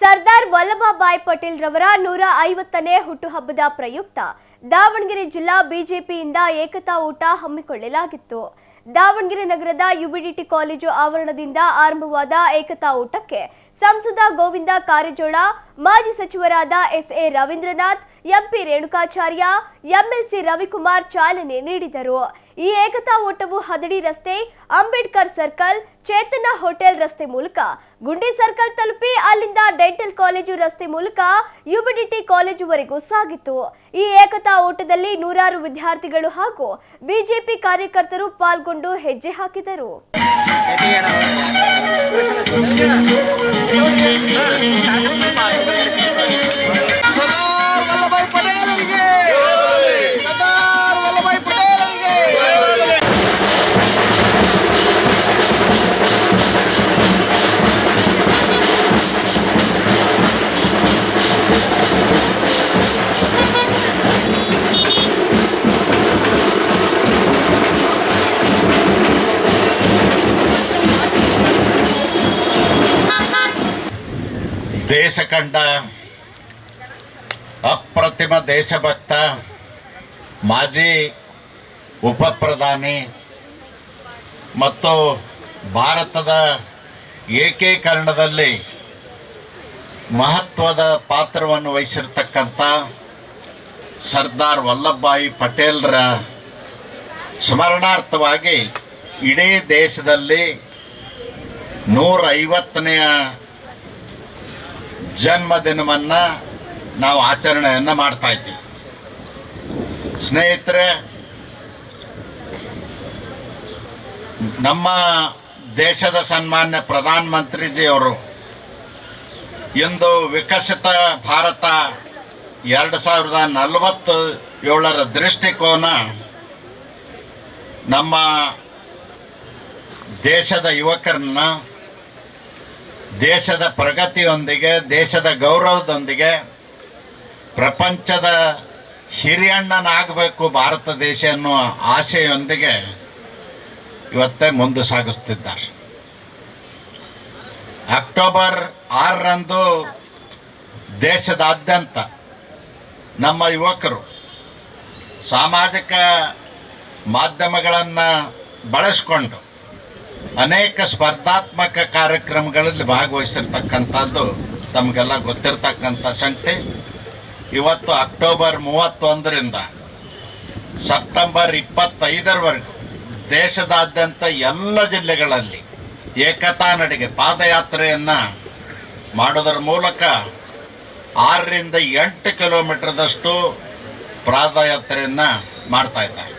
ಸರ್ದಾರ್ ವಲ್ಲಭಭಾಯ್ ಪಟೇಲ್ ರವರ ನೂರ ಐವತ್ತನೇ ಹುಟ್ಟುಹಬ್ಬದ ಪ್ರಯುಕ್ತ ದಾವಣಗೆರೆ ಜಿಲ್ಲಾ ಬಿಜೆಪಿಯಿಂದ ಏಕತಾ ಊಟ ಹಮ್ಮಿಕೊಳ್ಳಲಾಗಿತ್ತು. ದಾವಣಗೆರೆ ನಗರದ ಯುಬಿಡಿಟಿ ಕಾಲೇಜು ಆವರಣದಿಂದ ಆರಂಭವಾದ ಏಕತಾ ಊಟಕ್ಕೆ ಸಂಸದ ಗೋವಿಂದ ಕಾರಜೋಳ, ಮಾಜಿ ಸಚಿವರಾದ S A Ravindranath, MP Renukacharya, MLC Ravikumar ಚಾಲನೆ ನೀಡಿದರು. ಈ ಏಕತಾ ಓಟವು ಹದಡಿ ರಸ್ತೆ, ಅಂಬೇಡ್ಕರ್ ಸರ್ಕಲ್, ಚೇತನ ಹೋಟೆಲ್ ರಸ್ತೆ ಮೂಲಕ ಗುಂಡಿ ಸರ್ಕಲ್ ತಲುಪಿ ಅಲ್ಲಿಂದ ಡೆಂಟಲ್ ಕಾಲೇಜು ರಸ್ತೆ ಮೂಲಕ ಯುಬಿಡಿಟಿ ಕಾಲೇಜುವರೆಗೂ ಸಾಗಿತು. ಈ ಏಕತಾ ಓಟದಲ್ಲಿ ನೂರಾರು ವಿದ್ಯಾರ್ಥಿಗಳು ಹಾಗೂ ಬಿಜೆಪಿ ಕಾರ್ಯಕರ್ತರು ಪಾಲ್ಗೊಂಡು ಹೆಜ್ಜೆ ಹಾಕಿದರು. ದೇಶ ಕಂಡ ಅಪ್ರತಿಮ ದೇಶಭಕ್ತ, ಮಾಜಿ ಉಪ ಪ್ರಧಾನಿ ಮತ್ತು ಭಾರತದ ಏಕೀಕರಣದಲ್ಲಿ ಮಹತ್ವದ ಪಾತ್ರವನ್ನು ವಹಿಸಿರ್ತಕ್ಕಂಥ ಸರ್ದಾರ್ ವಲ್ಲಭಭಾಯಿ ಪಟೇಲ್ರ ಸ್ಮರಣಾರ್ಥವಾಗಿ ಇಡೀ ದೇಶದಲ್ಲಿ ನೂರ ಐವತ್ತನೆಯ ಜನ್ಮದಿನವನ್ನ ನಾವು ಆಚರಣೆಯನ್ನು ಮಾಡ್ತಾ ಇದ್ದೀವಿ. ಸ್ನೇಹಿತರೆ, ನಮ್ಮ ದೇಶದ ಸನ್ಮಾನ್ಯ ಪ್ರಧಾನ ಮಂತ್ರಿಜಿಯವರು ಇಂದು ವಿಕಸಿತ ಭಾರತ ಎರಡು ಸಾವಿರದ ನಲವತ್ತು ಏಳರ ದೃಷ್ಟಿಕೋನ ನಮ್ಮ ದೇಶದ ಯುವಕರನ್ನ ದೇಶದ ಪ್ರಗತಿಯೊಂದಿಗೆ, ದೇಶದ ಗೌರವದೊಂದಿಗೆ ಪ್ರಪಂಚದ ಹಿರಿಯಣ್ಣನಾಗಬೇಕು ಭಾರತ ದೇಶ ಅನ್ನುವ ಆಶೆಯೊಂದಿಗೆ ಇವತ್ತೇ ಮುಂದೆ ಸಾಗಿಸ್ತಿದ್ದಾರೆ. ಅಕ್ಟೋಬರ್ ಆರರಂದು ದೇಶದಾದ್ಯಂತ ನಮ್ಮ ಯುವಕರು ಸಾಮಾಜಿಕ ಮಾಧ್ಯಮಗಳನ್ನು ಬಳಸ್ಕೊಂಡು ಅನೇಕ ಸ್ಪರ್ಧಾತ್ಮಕ ಕಾರ್ಯಕ್ರಮಗಳಲ್ಲಿ ಭಾಗವಹಿಸಿರ್ತಕ್ಕಂಥದ್ದು ತಮಗೆಲ್ಲ ಗೊತ್ತಿರ್ತಕ್ಕಂಥ ಸಂಖ್ಯೆ. ಇವತ್ತು ಅಕ್ಟೋಬರ್ ಮೂವತ್ತೊಂದರಿಂದ ಸೆಪ್ಟೆಂಬರ್ ಇಪ್ಪತ್ತೈದರವರೆಗೂ ದೇಶದಾದ್ಯಂತ ಎಲ್ಲ ಜಿಲ್ಲೆಗಳಲ್ಲಿ ಏಕತಾ ನಡಿಗೆ ಪಾದಯಾತ್ರೆಯನ್ನು ಮಾಡೋದರ ಮೂಲಕ ಆರರಿಂದ ಎಂಟು ಕಿಲೋಮೀಟ್ರದಷ್ಟು ಪಾದಯಾತ್ರೆಯನ್ನು ಮಾಡ್ತಾ ಇದ್ದಾರೆ.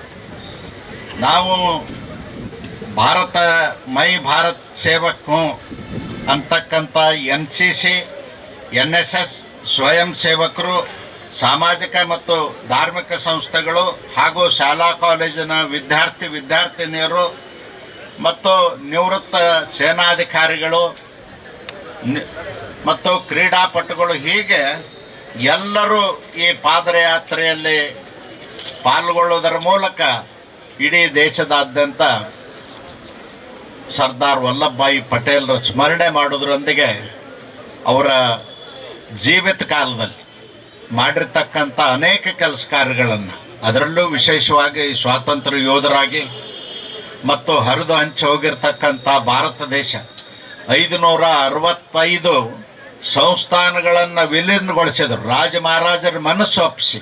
ನಾವು ಭಾರತ, ಮೈ ಭಾರತ್ ಸೇವಕ್ ಅಂತಕ್ಕಂಥ N C C, N S S ಸ್ವಯಂ ಸೇವಕರು, ಸಾಮಾಜಿಕ ಮತ್ತು ಧಾರ್ಮಿಕ ಸಂಸ್ಥೆಗಳು ಹಾಗೂ ಶಾಲಾ ಕಾಲೇಜಿನ ವಿದ್ಯಾರ್ಥಿ ವಿದ್ಯಾರ್ಥಿನಿಯರು ಮತ್ತು ನಿವೃತ್ತ ಸೇನಾಧಿಕಾರಿಗಳು ಮತ್ತು ಕ್ರೀಡಾಪಟುಗಳು ಹೀಗೆ ಎಲ್ಲರೂ ಈ ಪಾದಯಾತ್ರೆಯಲ್ಲಿ ಪಾಲ್ಗೊಳ್ಳುವುದರ ಮೂಲಕ ಇಡೀ ದೇಶದಾದ್ಯಂತ ಸರ್ದಾರ್ ವಲ್ಲಭಭಾಯಿ ಪಟೇಲ್ರ ಸ್ಮರಣೆ ಮಾಡೋದ್ರೊಂದಿಗೆ ಅವರ ಜೀವಿತ ಕಾಲದಲ್ಲಿ ಮಾಡಿರ್ತಕ್ಕಂಥ ಅನೇಕ ಕೆಲಸ ಕಾರ್ಯಗಳನ್ನು, ಅದರಲ್ಲೂ ವಿಶೇಷವಾಗಿ ಸ್ವಾತಂತ್ರ್ಯ ಯೋಧರಾಗಿ ಮತ್ತು ಹರಿದು ಹಂಚಿ ಹೋಗಿರ್ತಕ್ಕಂಥ ಭಾರತ ದೇಶ ಐದು ನೂರ ಅರವತ್ತೈದು ಸಂಸ್ಥಾನಗಳನ್ನು ವಿಲೀನಗೊಳಿಸಿದರು. ರಾಜ ಮಹಾರಾಜರ ಮನಸ್ಸು ಒಪ್ಪಿಸಿ.